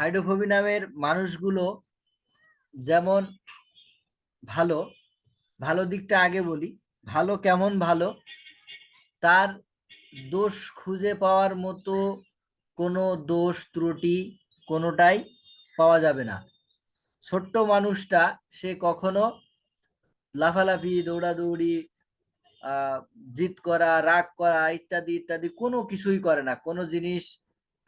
হাইড্রোফোবি নামের মানুষগুলো যেমন ভালো ভালো দিকটা আগে বলি, ভালো কেমন ভালো, তার দোষ খুঁজে পাওয়ার মতো কোনো দোষ ত্রুটি কোনোটাই পাওয়া যাবে না। ছোট্ট মানুষটা, সে কখনো লাফালাফি, দৌড়াদৌড়ি জিত করা, রাগ করা ইত্যাদি ইত্যাদি কোনো কিছুই করে না। কোনো জিনিস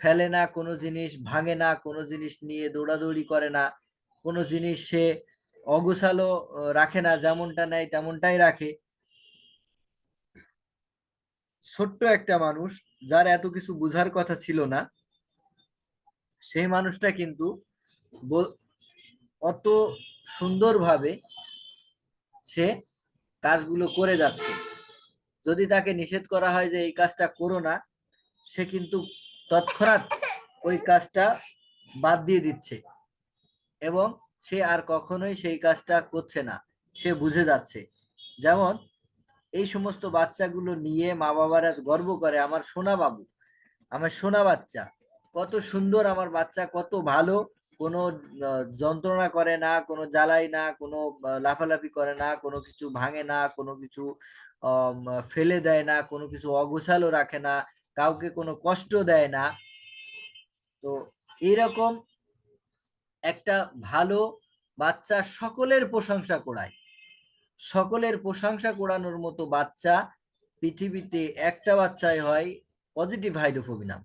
ফেলে না, কোনো জিনিস ভাঙে না, কোনো জিনিস নিয়ে দৌড়াদৌড়ি করে না, কোনো জিনিস সে অগোছালো রাখে না, যেমনটা নেয় তেমনটাই রাখে। ছোট্ট একটা মানুষ যার এত কিছু বুঝার কথা ছিল না, সেই মানুষটা কিন্তু অত সুন্দরভাবে সে কাজগুলো করে যাচ্ছে। যদি তাকে নিষেধ করা হয় যে এই কাজটা করো না, সে কিন্তু তৎক্ষণাৎ ওই কাজটা বাদ দিয়ে দিচ্ছে এবং সে আর কখনোই সেই কাজটা করছে না, সে বুঝে যাচ্ছে। যেমন, এই সমস্ত বাচ্চাগুলো নিয়ে মা বাবারা গর্ব করে, আমার সোনা বাবু আমার সোনা বাচ্চা কত সুন্দর আমার বাচ্চা, কত ভালো, কোনো যন্ত্রণা করে না, কোনো জ্বালাই না, কোনো লাফালাফি করে না, কোনো কিছু ভাঙে না, কোনো কিছু ফেলে দেয় না, কোনো কিছু অগোছালো রাখে না কাউকে কোনো কষ্ট দেয় না। তো এইরকম একটা ভালো বাচ্চা সকলের প্রশংসা করায়। সকলের প্রশংসা করানোর মতো বাচ্চা পৃথিবীতে একটা বাচ্চাই হয় পজিটিভ হাইড্রোফোবি নাম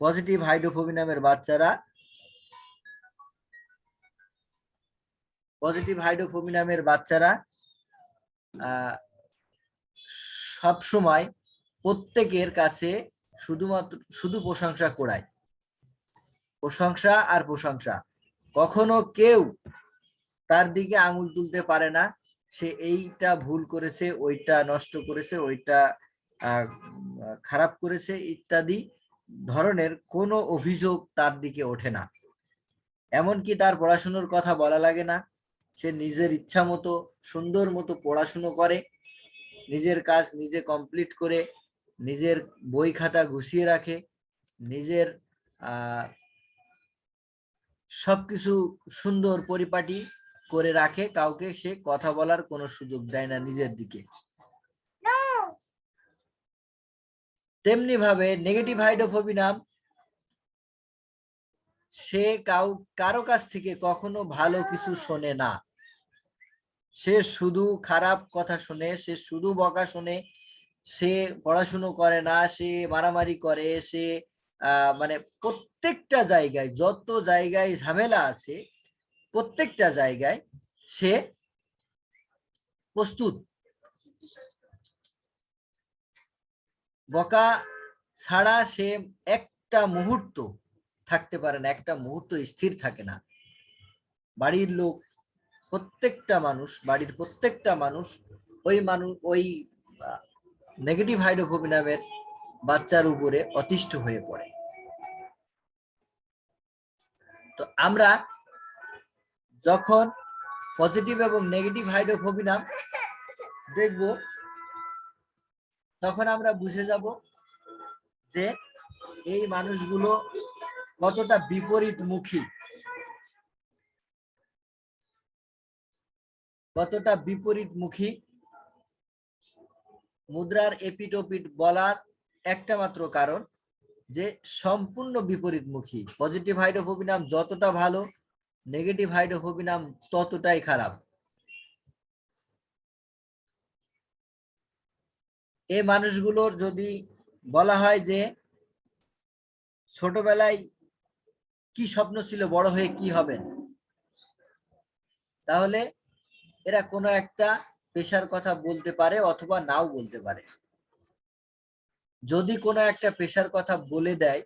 পজিটিভ হাইড্রোফোবি নামের বাচ্চারা পজিটিভ হাইড্রোফোবি নামের বাচ্চারা সব সময় প্রত্যেকের কাছে শুধুমাত্র, শুধু প্রশংসা কোড়ায় প্রশংসা আর প্রশংসা। কখনো কেউ তার দিকে আঙুল তুলতে পারে না। সে এইটা ভুল করেছে, ওইটা নষ্ট করেছে, ওইটা খারাপ করেছে ইত্যাদি ধরনের কোনো অভিযোগ তার দিকে ওঠে না। এমনকি তার পড়াশুনোর কথা বলা লাগে না। সে নিজের ইচ্ছা মতো সুন্দর মতো পড়াশুনো করে, নিজের কাজ নিজে কমপ্লিট করে নিজের বই খাতা গুছিয়ে রাখে নিজের আহ সবকিছু সুন্দর পরিপাটি করে রাখে কাউকে সে কথা বলার কোনো সুযোগ দেয় না নিজের দিকে। তেমনি ভাবে নেগেটিভ হাইড্রোফোবি নাম সে কাউ কারও কাছ থেকে কখনো ভালো কিছু শোনে না। সে শুধু খারাপ কথা শোনে সে শুধু বকা শোনে সে পড়াশুনো করে না, সে মারামারি করে, সে মানে প্রত্যেকটা জায়গায়, যত জায়গায় ঝামেলা আছে, প্রত্যেকটা জায়গায় সে প্রস্তুত। বকা ছাড়া সে একটা মুহূর্ত থাকতে পারে না, একটা মুহূর্ত স্থির থাকে না। বাড়ির লোক, প্রত্যেকটা মানুষ, বাড়ির প্রত্যেকটা মানুষ, ওই মানুষ, ওই নেগেটিভ হাইড্রোফোবি নামের বাচ্চার উপরে অতিষ্ঠ হয়ে পড়ে। তো আমরা যখন পজিটিভ এবং নেগেটিভ হাইড্রোফোবি নাম দেখব, তখন আমরা বুঝে যাব যে এই মানুষগুলো কতটা বিপরীতমুখী। কতটা বিপরীতমুখী মুদ্রার এপিটোপিট বলার একটা মাত্র কারণ যে সম্পূর্ণ বিপরীতমুখী। পজিটিভ হাইড্রোফোবি নাম যতটা ভালো নেগেটিভ হাইড্রোফোবি নাম ততটাই খারাপ। এই মানুষগুলোর যদি বলা হয় যে ছোটবেলায় কি স্বপ্ন ছিল, বড় হয়ে কি হবেন? তাহলে এরা কোনো একটা পেশার কথা বলতে পারে অথবা নাও বলতে পারে। যদি কোনো একটা পেশার কথা বলে দেয়,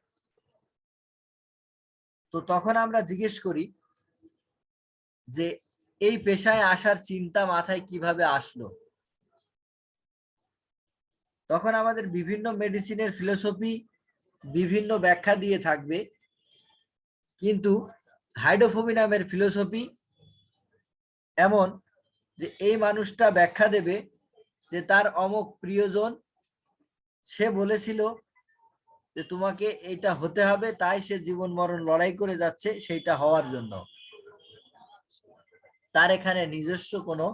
তো তখন আমরা জিজ্ঞেস করি যে, এই পেশায় আসার চিন্তা মাথায় কীভাবে আসলো? তখন আমাদের বিভিন্ন মেডিসিনের ফিলোসফি বিভিন্ন ব্যাখ্যা দিয়ে থাকবে। কিন্তু হাইড্রোফোবি নামের ফিলোসফি এমন যে এই মানুষটা ব্যাখ্যা দেবে যে তার অমুক প্রিয়জন, সে বলেছিল যে তোমাকে এটা হতে হবে, তাই সে জীবন মরণ লড়াই করে যাচ্ছে, সেইটা হওয়ার জন্য। তার এখানে নিজস্ব কোনো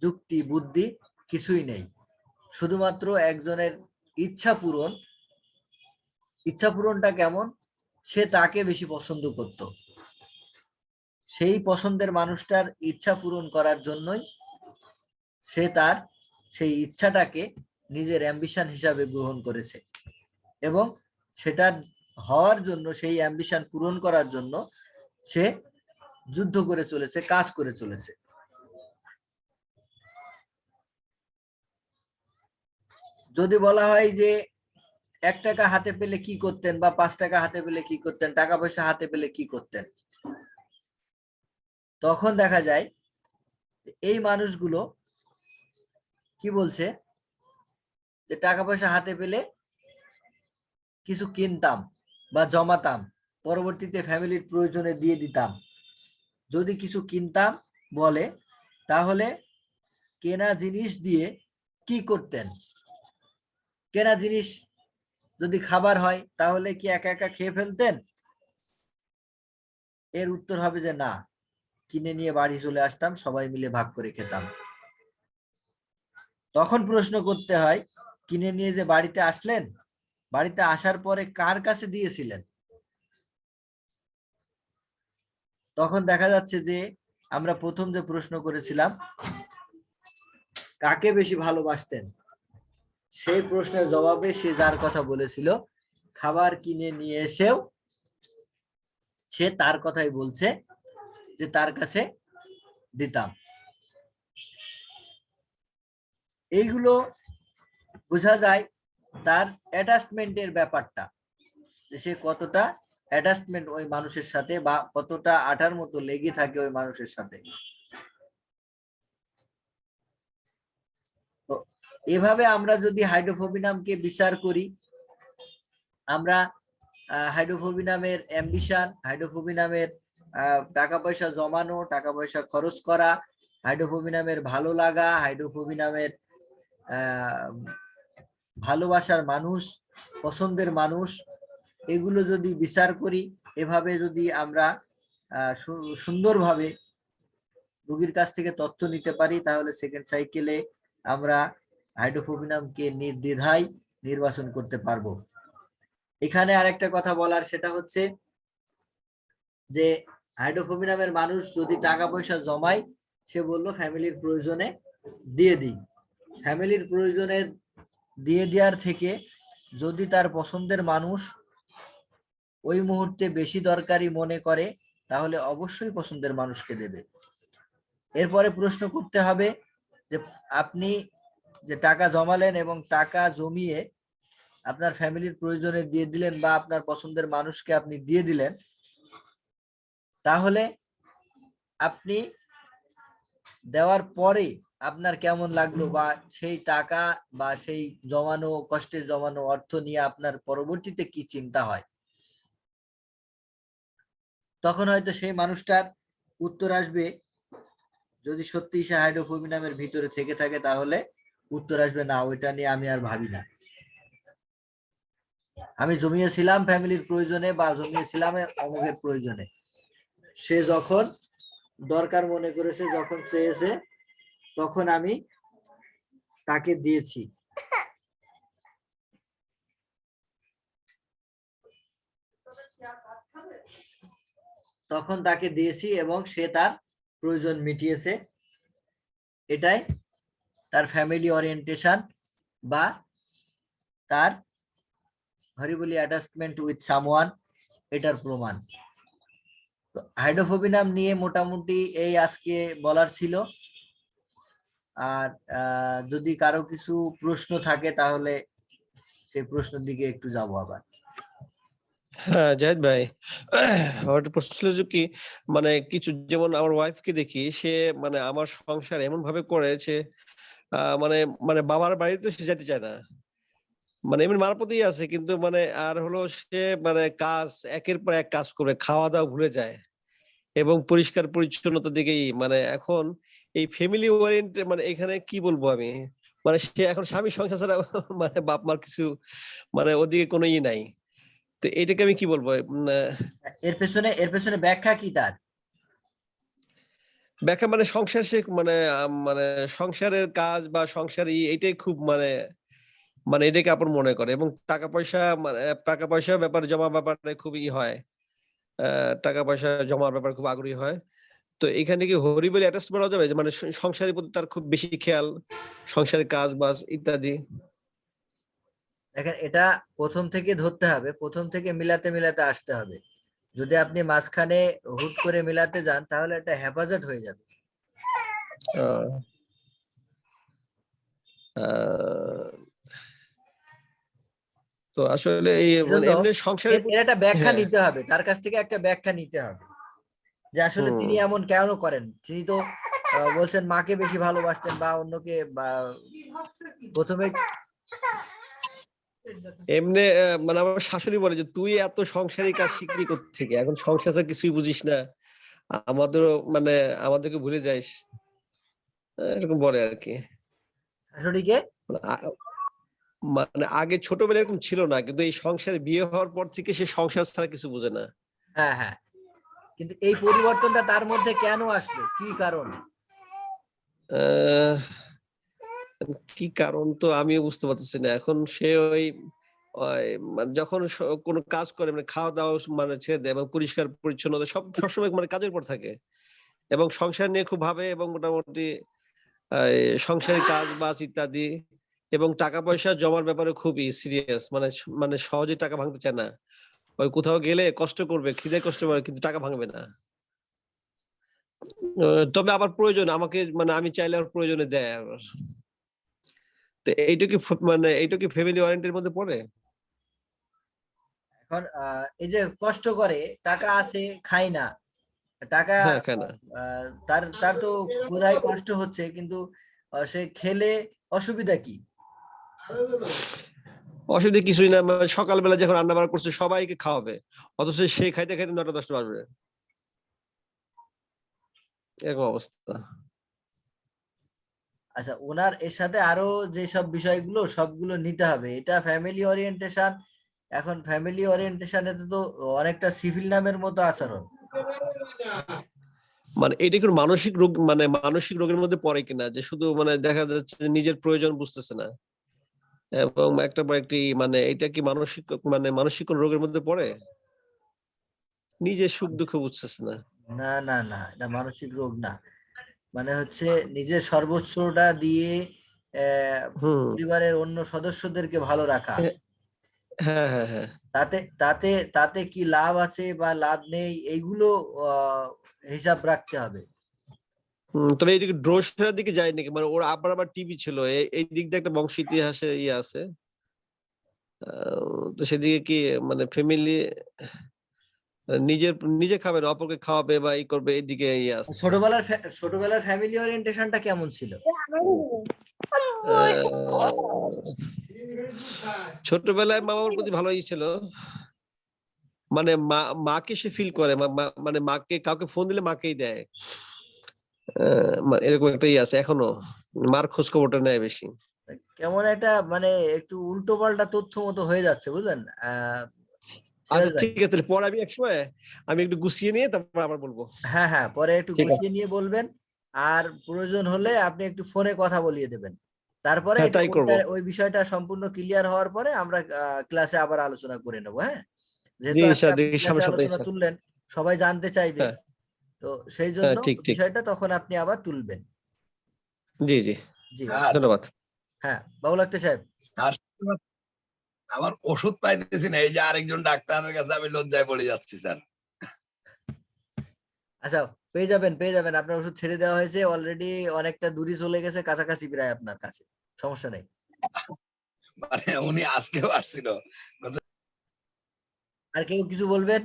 যুক্তি, বুদ্ধি কিছুই নেই। শুধুমাত্র একজনের ইচ্ছা পূরণ। ইচ্ছা পূরণটা কেমন? সে তাকে বেশি পছন্দ করত। সেই পছন্দের মানুষটার ইচ্ছা পূরণ করার জন্যই সে তার সেই ইচ্ছাটাকে নিজের অ্যাম্বিশন হিসাবে গ্রহণ করেছে। এবং সেটা হওয়ার জন্য, সেই অ্যাম্বিশন পূরণ করার জন্য সে যুদ্ধ করে চলেছে, কাজ করে চলেছে। যদি বলা হয় যে এক টাকা হাতে পেলে কি করতেন বা পাঁচ টাকা হাতে পেলে কি করতেন, টাকা পয়সা হাতে পেলে কি করতেন? তখন দেখা যায় এই মানুষগুলো কি বলছে? যে টাকা পয়সা হাতে পেলে কিছু কিনতাম বা জমাতাম, পরবর্তীতে ফ্যামিলির প্রয়োজনে দিয়ে দিতাম। যদি কিছু কিনতাম, বলে, তাহলে কেনা জিনিস দিয়ে কি করতেন? কেনা জিনিস যদি খাবার হয়, তাহলে কি একা একা খেয়ে ফেলতেন? এর উত্তর হবে যে না। কিনে নিয়ে বাড়ি চলে আসতাম, সবাই মিলে ভাগ করে খেতাম। তখন প্রশ্ন করতে হয়, কিনে নিয়ে যে বাড়িতে আসলেন, বাড়িতে আসার পরে কার কাছে দিয়েছিলেন? তখন দেখা যাচ্ছে যে, আমরা প্রথম যে প্রশ্ন করেছিলাম, কাকে বেশি ভালোবাসতেন? সেই প্রশ্নের জবাবে সে যার কথা বলেছিল, খাবার কিনে নিয়ে এসেও সে তার কথাই বলছে যে তার কাছে দিতাম। এইগুলো বোঝা যায় তার অ্যাটাচমেন্টের ব্যাপারটা, যে সে কতটা অ্যাটাচমেন্ট ওই মানুষের সাথে বা কতটা আঠার মতো লেগে থাকে ওই মানুষের সাথে। এভাবে আমরা যদি হাইড্রোফোবিনামকে বিচার করি, আমরা হাইড্রোফোবিনামের অ্যাম্বিশন হাইড্রোফোবিনামের টাকা পয়সা জমানো টাকা পয়সা খরচ করা, হাইড্রোফোবিনামের ভালো লাগা, হাইড্রোফোবিনামের, আহ, ভালোবাসার মানুষ, পছন্দের মানুষ, এগুলো যদি বিচার করি, এভাবে যদি আমরা সুন্দরভাবে রোগীর কাছ থেকে তথ্য নিতে পারি, তাহলে সেকেন্ড সাইকেলে আমরা হাইড্রোফোবিনামকে নির্দ্বিধায় নির্বাচন করতে পারব। এখানে আরেকটা কথা বলার, সেটা হচ্ছে যে হাইড্রোফোবিনামের মানুষ যদি টাকা পয়সা জমায়, সে বলল, ফ্যামিলির প্রয়োজনে দিয়ে দিই। ফ্যামিলির প্রয়োজনে দিয়ে দেওয়ার থেকে যদি তার পছন্দের মানুষ ওই মুহূর্তে বেশি দরকারি মনে করে, তাহলে অবশ্যই পছন্দের মানুষকে দেবে। এরপরে প্রশ্ন করতে হবে যে, আপনি যে টাকা জমালেন এবং টাকা জমিয়ে আপনার ফ্যামিলির প্রয়োজনে দিয়ে দিলেন বা আপনার পছন্দের মানুষকে আপনি দিয়ে দিলেন তাহলে আপনি দেওয়ার পরে আপনার কেমন লাগল বা সেই টাকা বা সেই জমানো কষ্টে জমানো অর্থ নিয়ে আপনার পরবর্তীতে কি চিন্তা হয়? তখন হয়তো সেই মানুষটার উত্তর আসবে, যদি সত্যি সে হাইড্রোফোবিনামের ভিতরে থেকে থাকে, তাহলে উত্তর আসবে, না, ওইটা নিয়ে আমি আর ভাবি না। আমি জমিয়েছিলাম ফ্যামিলির প্রয়োজনে বা জমিয়েছিলাম অমুকের প্রয়োজনে। সে যখন দরকার মনে করেছে, যখন চেয়েছে, তখন আমি তাকে দিয়েছি। তখন তাকে দিয়েছি এবং সে তার প্রয়োজন মিটিয়েছে। এটাই তার ফ্যামিলি ওরিয়েন্টেশন বা তার হরিবলি অ্যাটাচমেন্ট উইথ সামওয়ান এটার প্রমাণ। হাইড্রোফোবিনাম নিয়ে মোটামুটি এই আজকে বলার ছিল। আর যদি কারও কিছু প্রশ্ন থাকে তাহলে সেই প্রশ্নের দিকে একটু যাব আবার। হ্যাঁ জাহিদ ভাই আমার প্রশ্ন ছিল যে কি মানে কিছু যেমন আমার ওয়াইফকে দেখি, সে মানে আমার সংসার এমন ভাবে করেছে মানে মানে বাবার বাড়িতে সে যেতে চায় না। মানে এমনি মারপতেই আছে কিন্তু মানে আর হলো সে মানে কাজ একের পর এক কাজ করবে খাওয়া দাওয়া ভুলে যায় এবং পরিষ্কার পরিচ্ছন্নতার দিকেই মানে এখন এই ফ্যামিলি ওরিয়েন্টেড মানে এখানে কি বলব আমি? মানে সে এখন স্বামী সংসার ছাড়া মানে বাপ মার কিছু মানে ওদিকে কোনো ই নাই। তো এটাকে আমি কি বলব? এর পেছনে এর পেছনে ব্যাখ্যা কি তার? ব্যাখ্যা মানে সংসার সে মানে মানে সংসারের কাজ বা সংসার এটাই খুব মানে মানে এটাকে আপন মনে করে এবং টাকা পয়সা মানে টাকা পয়সা ব্যাপার জমা ব্যাপারে খুব ই হয়। টাকা পয়সা জমার ব্যাপারে খুব আগ্রহী হয়। তো এখানে কি হরিবলি অ্যাটাচ বলা যাবে? মানে সংসারের প্রতি তার খুব বেশি খেয়াল সংসারের কাজ বাজ ইত্যাদি? দেখেন এটা প্রথম থেকে ধরতে হবে। প্রথম থেকে মিলাতে মিলাতে আসতে হবে। যদি আপনি মাঝখানে হুট করে মিলাতে যান তাহলে এটা হেফাজত হয়ে যাবে। আহ, আহ, তো আসলে এই মানে এমনি এর একটা ব্যাখ্যা হ্যাঁ। নিতে হবে। তার কাছ থেকে একটা ব্যাখ্যা নিতে হবে। যে আসলে তিনি এমন কেন করেন? তিনি তো বলছেন মাকে বেশি ভালোবাসতেন বা অন্যকে বা প্রথমে এমনি মানে আমার শাশুড়ি বলে যে তুই এত সংসারী কাজ শিখলি থেকে এখন সংসার কিছুই বুঝিস না। আমাদেরও মানে আমাদেরকে ভুলে যাইস। এরকম বলে আর কি। শাশুড়িকে? মানে আগে ছোটবেলায় এরকম ছিল না কিন্তু এই সংসারে বিয়ে হওয়ার পর থেকে সে সংসার ছাড়া কিছু বোঝে না। হ্যাঁ হ্যাঁ। কিন্তু এই পরিবর্তনটা তার মধ্যে কেন আসলো? কি কারণ? কি কারণ তো আমিও বুঝতে পারতেছি না। এখন সে ওই মানে যখন কোনো কাজ করে মানে খাওয়া দাওয়া মানে ছেড়ে দেয় এবং পরিষ্কার পরিচ্ছন্নতা সব সবসময় মানে কাজের পর থাকে। এবং সংসার নিয়ে খুব ভাবে এবং মোটামুটি সংসারের কাজ বাজ ইত্যাদি এবং টাকা পয়সা জমার ব্যাপারে খুবই সিরিয়াস মানে মানে সহজে টাকা ভাঙতে চায় না। ওই কোথাও গেলে কষ্ট করবে খিদে কষ্ট করবে কিন্তু টাকা ভাঙবে না। তবে আবার প্রয়োজন আমাকে মানে আমি চাইলে আর প্রয়োজনে দেয় আবার তো এইটা কি মানে এইটা কি ফ্যামিলি ওয়ারেন্টির মধ্যে পড়ে? এখন এই যে কষ্ট করে টাকা আছে খাই না। টাকা হ্যাঁ তার তার তো ক্ষুধায় কষ্ট হচ্ছে কিন্তু সে খেলে অসুবিধা কি? অসুবিধা কিছুই না মানে সকালবেলা যখন রান্না বান্না করছে সবাইকে খাওয়াবে অথচ সে খাইতে খাইতে নটা দশটা বাজবে। এরকম অবস্থা। আচ্ছা ওনার এর সাথে আরও যে সব বিষয়গুলো সবগুলো নিতে হবে। এটা ফ্যামিলি ওরিয়েন্টেশন এখন ফ্যামিলি ওরিয়েন্টেশনে তো অনেকটা সিভিল নামের মতো আচরণ। মানে এটা কি মানসিক রোগ মানে মানসিক রোগের মধ্যে পড়ে কিনা? যে শুধু মানে দেখা যাচ্ছে যে নিজের প্রয়োজন বুঝতেছে না। এবং একটা পর একটি মানে এটা কি মানসিক মানে মানসিক কোন রোগের মধ্যে পড়ে? নিজের সুখ দুঃখ বুঝতেছে না। না না না এটা মানসিক রোগ না। মানে হচ্ছে নিজের সর্বোচ্চটা দিয়ে পরিবারের অন্য সদস্যদেরকে ভালো রাখা। হ্যাঁ। হ্যাঁ হ্যাঁ হ্যাঁ। তাতে তাতে তাতে কি লাভ আছে বা লাভ নেই এইগুলো আহ, হিসাব রাখতে হবে। তবে এইদিকে ড্রোসের দিকে যায় নাকি মানে ওর আবার আবার টিভি ছিল। এই দিক দিয়ে একটা বংশ ইতিহাসে ইয়ে আছে। তো সেদিকে কি মানে ফ্যামিলি নিজের নিজে খাবে না অপরকে খাওয়াবে বা এই করবে এইদিকে ইয়ে আছে। ছোটবেলার ছোটবেলার ফ্যামিলি ওরিয়েন্টেশনটা কেমন ছিল? ছোটবেলায় মা বাবার প্রতি ভালোই ছিল। মানে মা মাকে সে ফিল করে। মানে মাকে কাউকে ফোন দিলে মাকেই দেয়। এরকম একটা ইয়ে আছে এখনও। মার খোঁজ খবরটা নেয় বেশি। কেমন একটা মানে একটু উল্টো পাল্টা তথ্য মতো হয়ে যাচ্ছে বুঝলেন? আচ্ছা ঠিক আছে পরে আমি এক সময় আমি একটু গুছিয়ে নিয়ে তারপর আবার বলব। হ্যাঁ হ্যাঁ পরে একটু গুছিয়ে নিয়ে বলবেন। আর প্রয়োজন হলে আপনি একটু ফোনে কথা বলিয়ে দেবেন। তারপরে হ্যাঁ। ওই বিষয়টা সম্পূর্ণ ক্লিয়ার হওয়ার পরে আমরা ক্লাসে আবার আলোচনা করে নেব হ্যাঁ? যেহেতু। তুললেন সবাই জানতে চাইবে। হ্যাঁ। তো সেই জন্য ঠিক, ঠিক। বিষয়টা তখন আপনি আবার তুলবেন। জি জি। জি। ধন্যবাদ। হ্যাঁ বাবুল আক্তার সাহেব। আমার ওষুধ পাইতেছি না এই যে আরেকজন ডাক্তারের কাছে আমি লজ্জায় পড়ে যাচ্ছি স্যার। আচ্ছা পেয়ে যাবেন পেয়ে যাবেন। আপনার ওষুধ ছেড়ে দেওয়া হয়েছে অলরেডি অনেকটা দূরে চলে গেছে কাছাকাছি প্রায় আপনার কাছে। সমস্যা নেই। মানে উনি আজকেও আসছিল। আর কেউ কিছু বলবেন?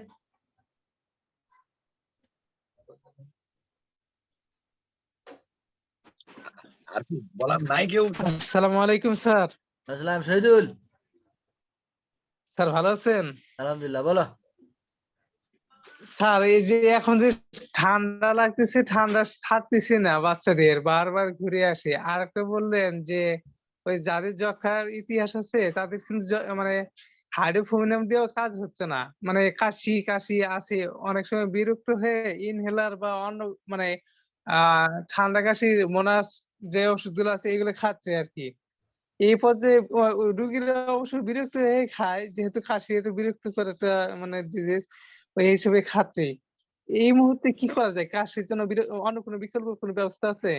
আর কি বলার নাই কেউ। আসসালামু আলাইকুম স্যার। আসসালাম শহীদুল। স্যার ভালো আছেন? আলহামদুলিল্লাহ বলো। স্যার এই যে এখন যে ঠান্ডা লাগতেছে ঠান্ডা ছাড়তেছে না বাচ্চাদের বারবার ঘুরে আসে। আর একটা বললেন যে ওই যাদের যক্ষার ইতিহাস আছে তাদের কিন্তু মানে হাইড্রোফোমিনাম দিয়েও কাজ হচ্ছে না। মানে কাশি কাশি আছে অনেক সময় বিরক্ত হয়ে ইনহেলার বা অন্য মানে আহ ঠান্ডা কাশির মোনাস যে ওষুধগুলো আছে, এগুলো খাচ্ছে আর কি এই পর্যায়ে রুগীরা অবশ্য বিরক্ত হয়ে খায়, যেহেতু একটু বিরক্ত করে একটা মানে ডিজিজ ওই হিসেবে খাচ্ছে। এই মুহূর্তে কি করা যায়? কাশির জন্য অন্য কোনো বিকল্প কোনো ব্যবস্থা আছে?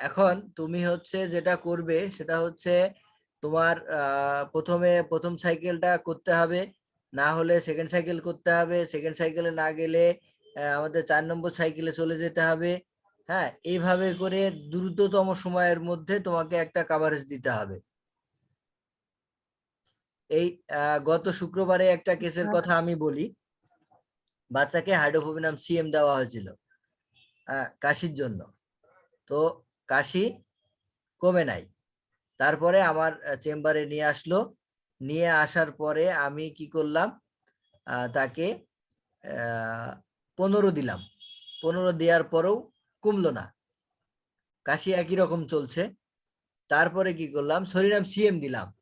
এখন তুমি হচ্ছে যেটা করবে, সেটা হচ্ছে তোমার প্রথমে, প্রথম সাইকেলটা করতে হবে। না হলে সেকেন্ড সাইকেল করতে হবে। সেকেন্ড সাইকেলে না গেলে আমাদের চার নম্বর সাইকেলে চলে যেতে হবে। হ্যাঁ এইভাবে করে দ্রুততম সময়ের মধ্যে তোমাকে একটা কাভারেজ দিতে হবে। এই গত শুক্রবারে একটা কেসের আচ্ছা। কথা আমি বলি। বাচ্চাকে হাইড্রোফোবিনাম সিএম দেওয়া হয়েছিল কাশির জন্য। তো কাশি কমে নাই। তারপরে আমার চেম্বারে নিয়ে আসলো। নিয়ে আসার পরে আমি কি করলাম আহ, তাকে পনেরো দিলাম। পনেরো দেওয়ার পরেও কমলো না। কাশি একই রকম চলছে। তারপরে কি করলাম? শরীরাম সিএম দিলাম।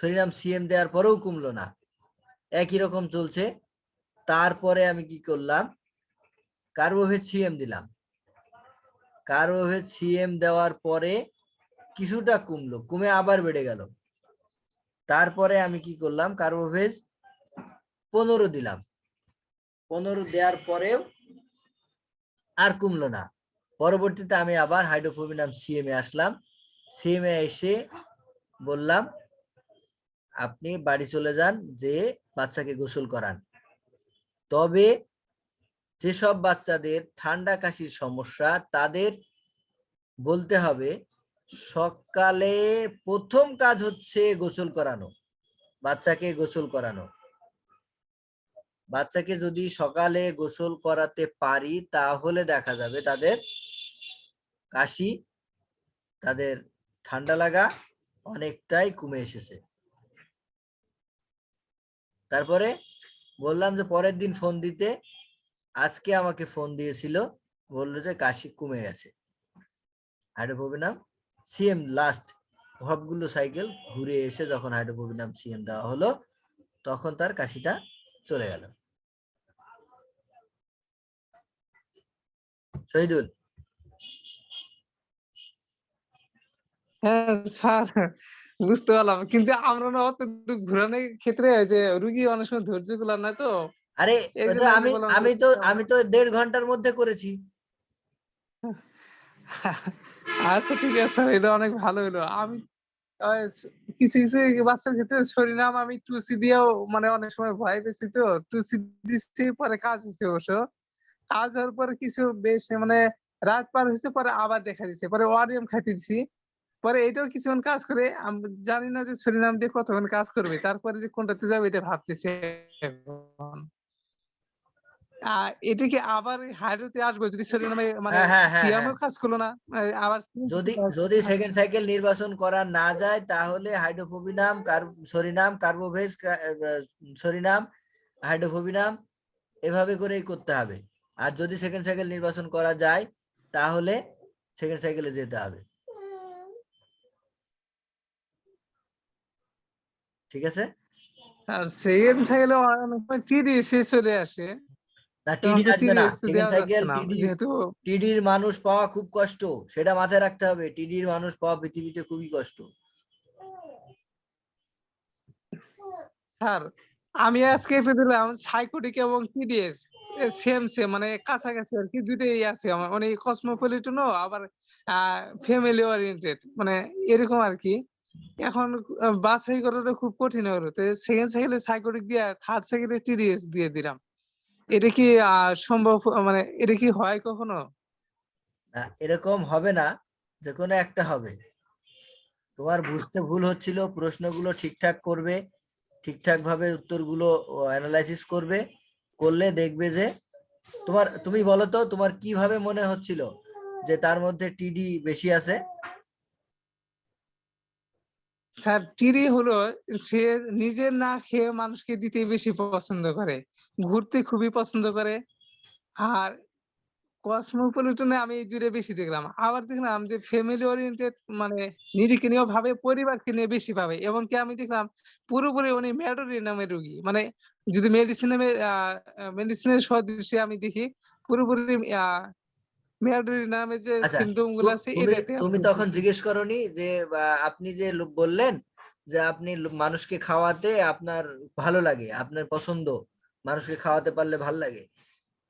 শরীরাম সিএম দেওয়ার পরেও কমলো না। একই রকম চলছে। তারপরে আমি কি করলাম? কার্বোভেট সিএম দিলাম। কার্বোভেট সিএম দেওয়ার পরে কিছুটা কমলো। কমে আবার বেড়ে গেল। তারপরে আমি কি করলাম? কার্বোভেজ পনেরো দিলাম। পনেরো দেওয়ার পরেও আর কমলো না। পরবর্তীতে আমি আবার হাইড্রোফোবিনাম সিএমে আসলাম। সিএমএ এসে বললাম, আপনি বাড়ি চলে যান যে বাচ্চাকে গোসল করান। তবে যেসব বাচ্চাদের ঠান্ডা কাশির সমস্যা, তাদের বলতে হবে, সকালে প্রথম কাজ হচ্ছে গোসল করানো, বাচ্চাকে গোসল করানো। বাচ্চাকে যদি সকালে গোসল করাতে পারি, তাহলে দেখা যাবে তাদের কাশি, তাদের ঠান্ডা লাগা অনেকটাই কমে এসেছে। তারপরে বললাম যে পরের দিন ফোন দিতে, আজকে আমাকে ফোন দিয়েছিল, বলল যে কাশি কমে গেছে। হাইড্রোফোবিনাম সিএম লাস্ট সবগুলো সাইকেল ঘুরে এসে যখন হাইড্রোফোবিনাম সিএম দেওয়া হলো, তখন তার কাশিটা চলে গেল। শহীদুল। হ্যাঁ স্যার বুঝতে পারলাম। কিন্তু আমরা না অত ঘুরানোর ক্ষেত্রে যে রুগী অনেক সময় ধৈর্যগুলার না তো? আরে আমি আমি বললাম যে আমি তো আমি তো দেড় ঘণ্টার মধ্যে করেছি। আচ্ছা ঠিক আছে স্যার এটা অনেক ভালো হলো। আমি কিছু কিছু বাচ্চার ক্ষেত্রে আমি টুসি দিয়েও মানে অনেক সময় ভয় পেয়েছি তো। টুসি দিচ্ছি, পরে কাজ হচ্ছে অবশ্য। কাজ হওয়ার পরে কিছু বেশ মানে রাত পার হয়েছে, পরে আবার দেখা দিচ্ছে, পরে ওয়ারিয়াম খাইতে দিছি। পরে এটাও কিছুক্ষণ কাজ করে, আমি, জানি না যে শরীরাম দিয়ে কতক্ষণ কাজ করবে, তারপরে যে কোনটাতে যাবে এটা ভাবতেছি এটা কি আবার হাইড্রোতে আসবে যদি শরীরামে মানে হ্যাঁ, হ্যাঁ, হ্যাঁ, সিয়ামও। কাজ করল না আবার যদি যদি সেকেন্ড সাইকেল নির্বাচন করা না যায় তাহলে হাইড্রোফোবিনাম কার সরিনাম কার্বোভেজ সরিনাম হাইড্রোফোবিনাম এভাবে করেই করতে হবে। আর যদি সেকেন্ড সাইকেল নির্বাচন করা যায় তাহলে সেকেন্ড সাইকেলে যেতে হবে। ঠিক আছে? আর সেকেন্ড সাইকেলে অনেক সময় টিডিএসে চলে আসে। না টিডি আসবে না। সেকেন্ড সাইকেল যাচ্ছে না টিডি যেহেতু টিডির মানুষ পাওয়া খুব কষ্ট সেটা মাথায় রাখতে হবে। টিডির মানুষ পাওয়া পৃথিবীতে খুবই কষ্ট। স্যার আমি আজকে একটু দিলাম সাইকোটিক এবং টিডিএস সেম সেম মানে কাছাকাছি আর কি দুইটাই আছে আমার। মানে কসমোপলিটনও আবার ফ্যামিলি ওরিয়েন্টেড মানে এরকম আর কি। এখন বাছাই করাটা খুব কঠিন হলো। তো সেকেন্ড সাইকেলে সাইকোটিক দিয়ে থার্ড সাইকেলে টিডিএস দিয়ে দিলাম। এটা কি সম্ভব মানে এটা কি হয় কখনো? না, এরকম হবে না, যে কোনো একটা হবে। তোমার বুঝতে ভুল হচ্ছিল, প্রশ্নগুলো ঠিকঠাক করবে ঠিকঠাক ভাবে উত্তরগুলো অ্যানালাইসিস করবে, করলে দেখবে যে তোমার, তুমি বলো তো, তোমার কীভাবে মনে হচ্ছিল যে তার মধ্যে টিডি বেশি আছে? স্যার টিরি হলো সে নিজের না খেয়ে মানুষকে দিতে বেশি পছন্দ করে, ঘুরতে খুবই পছন্দ করে। আর কসমোপলিটনে আমি এই দুইটা বেশি দেখলাম। আবার দেখলাম যে ফ্যামিলি ওরিয়েন্টেড মানে নিজেকে নিয়েও ভাবে, পরিবারকে নিয়ে বেশি ভাবে। এমনকি আমি দেখলাম পুরোপুরি উনি ম্যাডোরি নামের রোগী। মানে যদি মেডিসিনে মেডিসিনের সদৃশ্যে আমি দেখি, পুরোপুরি ম্যাডোরি নামে যে আচ্ছা, গুলো আছে তুমি এটাতে তুমি তখন জিজ্ঞেস করনি যে আপনি যে লোক বললেন যে আপনি মানুষকে খাওয়াতে আপনার ভালো লাগে আপনার পছন্দ মানুষকে খাওয়াতে পারলে ভালো লাগে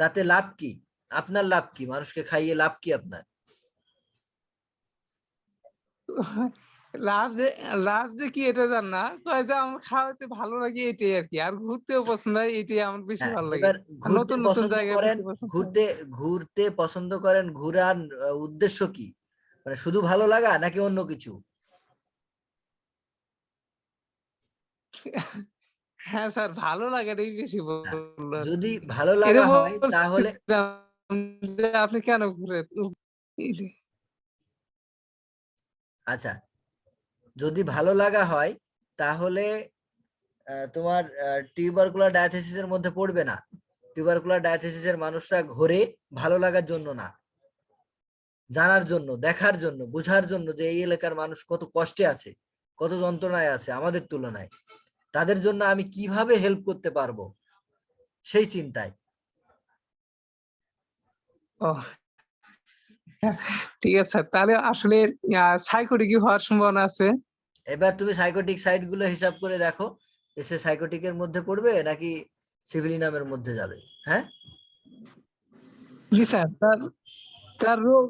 তাতে লাভ কি? আপনার লাভ কি? মানুষকে খাইয়ে লাভ কি আপনার? লাভ যে লাভ যে কি এটা জান না। কয় যে আমার খাওয়াতে ভালো লাগে এটাই আর কি। আর ঘুরতেও পছন্দ হয় এটাই আমার বেশি হ্যাঁ, ভালো লাগে। নতুন নতুন জায়গায় করেন ঘুরতে ঘুরতে পছন্দ করেন ঘুরার উদ্দেশ্য কি? মানে শুধু ভালো লাগা নাকি অন্য কিছু? হ্যাঁ স্যার ভালো লাগাটাই বেশি বলল যদি ভালো লাগা হয় তাহলে আপনি কেন ঘুরে। আচ্ছা যদি ভালো লাগা হয়, তাহলে তোমার টিউবারকুলার ডায়াথেসিস এর মধ্যে পড়বে না। টিউবারকুলার ডায়াথেসিস এর মানুষরা ঘোরে ভালো লাগার জন্য না। জানার জন্য, দেখার জন্য, বোঝার জন্য যে এই এলাকার মানুষ কত কষ্টে আছে, কত যন্ত্রণায় আছে আমাদের তুলনায়। তাদের জন্য আমি কীভাবে হেল্প করতে পারব? সেই চিন্তায়। ঠিক আছে স্যার তাহলে আসলে সাইকোটিক হওয়ার সম্ভাবনা আছে। এবার তুমি সাইকোটিক সাইটগুলো হিসাব করে দেখো সে সাইকোটিকের মধ্যে পড়বে নাকি সিভিলিনামের মধ্যে যাবে হ্যাঁ? জি স্যার তার তার রোগ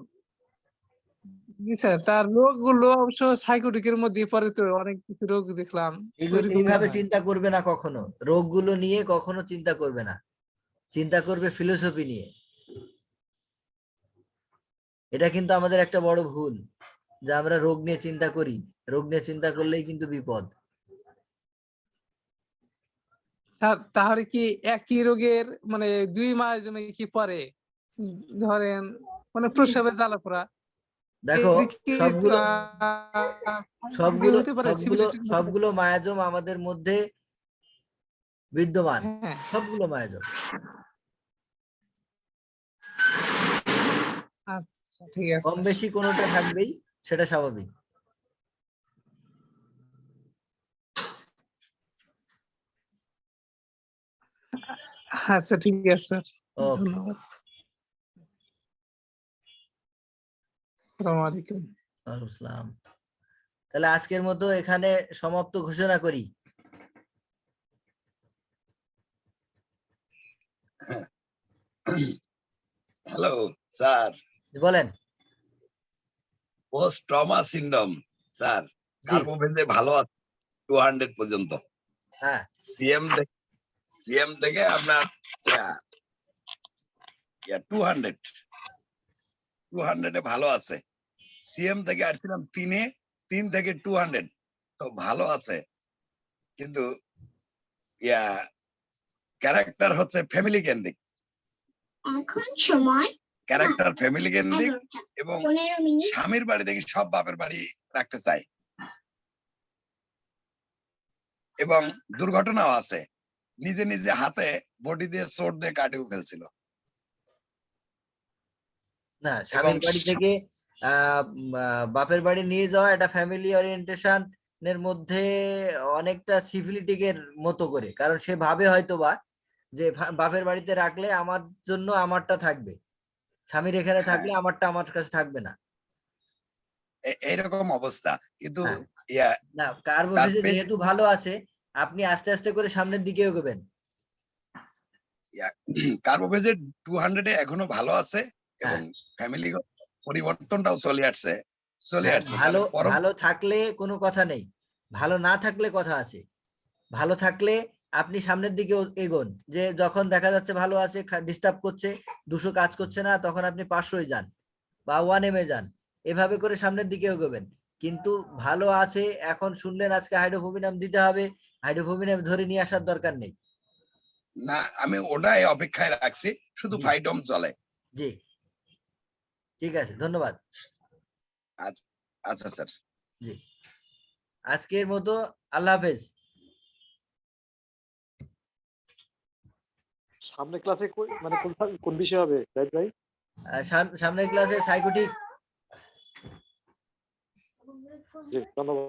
জি স্যার তার রোগগুলো অবশ্য সাইকোটিকের মধ্যে পড়ে তো অনেক কিছু রোগ দেখলাম। এইভাবে চিন্তা করবে না কখনো রোগগুলো নিয়ে কখনো চিন্তা করবে না। চিন্তা করবে ফিলোসফি নিয়ে। এটা কিন্তু আমাদের একটা বড় ভুল যে আমরা রোগ নিয়ে চিন্তা করি। রোগ নিয়ে চিন্তা করলেই কিন্তু বিপদ। স্যার তাহলে কি একই রোগের মানে দুই মাস জমে কি পরে? ধরেন মানে প্রসাবের জ্বালা পোড়া। দেখো সবগুলো সবগুলো সবগুলো। সবগুলো মায়াজম আমাদের মধ্যে বিদ্যমান। হ্যাঁ। সবগুলো মায়াজম। আচ্ছা। ঠিক আছে কম বেশি কোনোটা থাকবেই সেটা স্বাভাবিক। আচ্ছা ঠিক আছে স্যার। ধন্যবাদ। আসসালামু আলাইকুম ওয়ালাইকুম আসসালাম। তাহলে আজকের মতো এখানে সমাপ্ত ঘোষণা করি। Hello sir. বলেন। Post trauma syndrome sir. জি। কার্বোভেজে ভালো আছে টু হান্ড্রেড পর্যন্ত। হ্যাঁ। সিএম সিএম থেকে আপনার টু হান্ড্রেড টু হান্ড্রেডে ভালো আছে। সিএম থেকে আসছিলাম তিনে তিন থেকে টু হান্ড্রেড তো ভালো আছে। কিন্তু ইয়া ক্যারেক্টার হচ্ছে ফ্যামিলি কেন্দ্রিক। এখন সময় ক্যারেক্টার ফ্যামিলি কেন্দ্রিক এবং স্বামীর বাড়ি দেখি সব বাপের বাড়ি রাখতে চাই। এবং দুর্ঘটনাও আছে। নিজে নিজে হাতে বডি দিয়ে চোট দিয়ে কাটিয়ে ফেলছিল। না স্বামীর বাড়ি থেকে আহ, বাপের বাড়ি নিয়ে যাওয়া এটা ফ্যামিলি ওরিয়েন্টেশন এর মধ্যে অনেকটা সিভিলিটিকের মতো করে। কারণ সে ভাবে হয়তো বা যে বাপের বাড়িতে রাখলে আমার জন্য আমারটা থাকবে। স্বামীর এখানে। থাকলে আমারটা আমার কাছে থাকবে না এ- এইরকম অবস্থা কিন্তু হ্যাঁ। না পেছ- যেহেতু ভালো আছে আপনি আস্তে আস্তে করে সামনের দিকে এগোবেন কার্বোভেজের টু হান্ড্রেডে এখনও ভালো আছে এবং হ্যাঁ। ফ্যামিলি পরিবর্তনটাও চলে আসছে চলে হ্যাঁ, আসছে ভালো ভালো থাকলে কোনো কথা নেই ভালো না থাকলে কথা আছে ভালো থাকলে আপনি সামনের দিকে এগোন যে যখন দেখা যাচ্ছে ভালো আছে ডিস্টার্ব করছে দুশো কাজ করছে না তখন আপনি পাঁচশোয় যান বা ওয়ান এম এ যান। এভাবে করে সামনের দিকে এগোবেন। কিন্তু ভালো আছে এখন শুনলেন আজকে হাইড্রোফোবিনাম দিতে হবে হাইড্রোফোবিনাম ধরে নিয়ে আসার দরকার নেই। না আমি ওটাই অপেক্ষায় রাখছি শুধু। ফাইটম চলে। জি। ঠিক আছে ধন্যবাদ। আচ্ছা স্যার। জি। আজকের মতো আল্লাহ হাফেজ। সামনে ক্লাসে মানে কোন কোন বিষয় হবে জাহিদ ভাই? সামনে সাম- সামনের ক্লাসে সাইকোটিক জি ধন্যবাদ।